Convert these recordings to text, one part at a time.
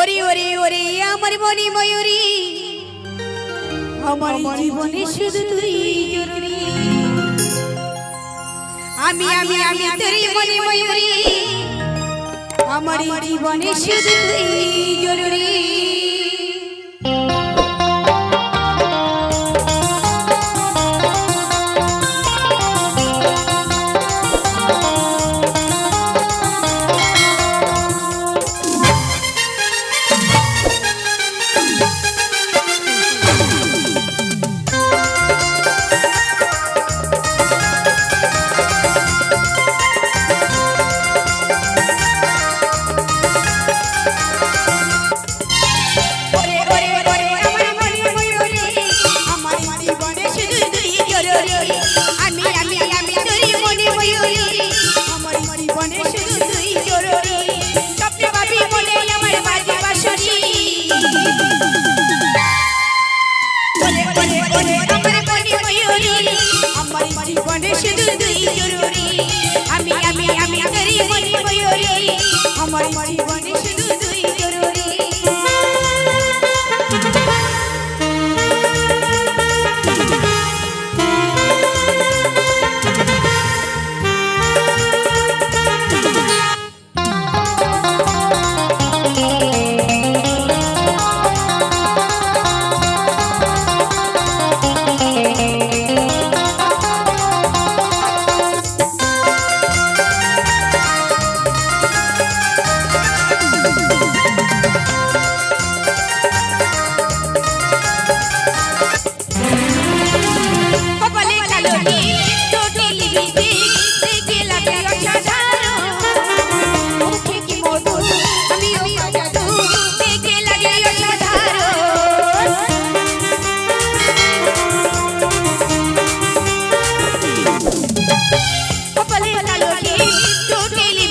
ওরি ওরি ওরি আমার মনি ময়ূরী। আমার জীবনে শুধু তুই জরুরি। আমি আমি আমি তোর মনি ময়ূরী। আমার জীবনে শুধু তুই জরুরি। শুধু দুই জরুরি। আমি আমি আমি আমার জীবনে শুধু দুই জরুরি।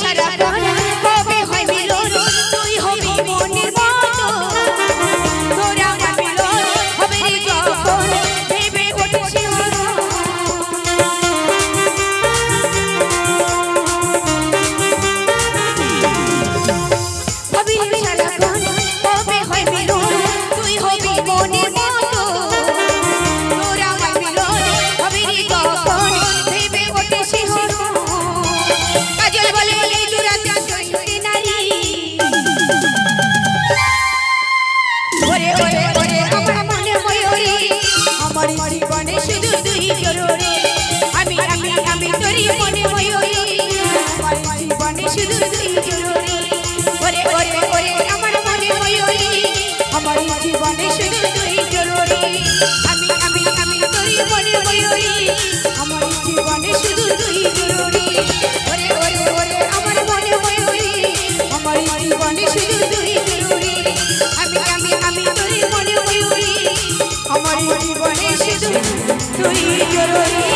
সারা পরে জীবনে শুধু তুই জরুরি। আমি আমি আমি তোরই মনে মনে আমার জীবনে শুধু তুই জরুরি। ওরে ওরে ওরে, আমার মনে মনে আমার জীবনে শুধু তুই জরুরি। আমি আমি আমি তোরই মনে মনে আমার জীবনে শুধু তুই জরুরি।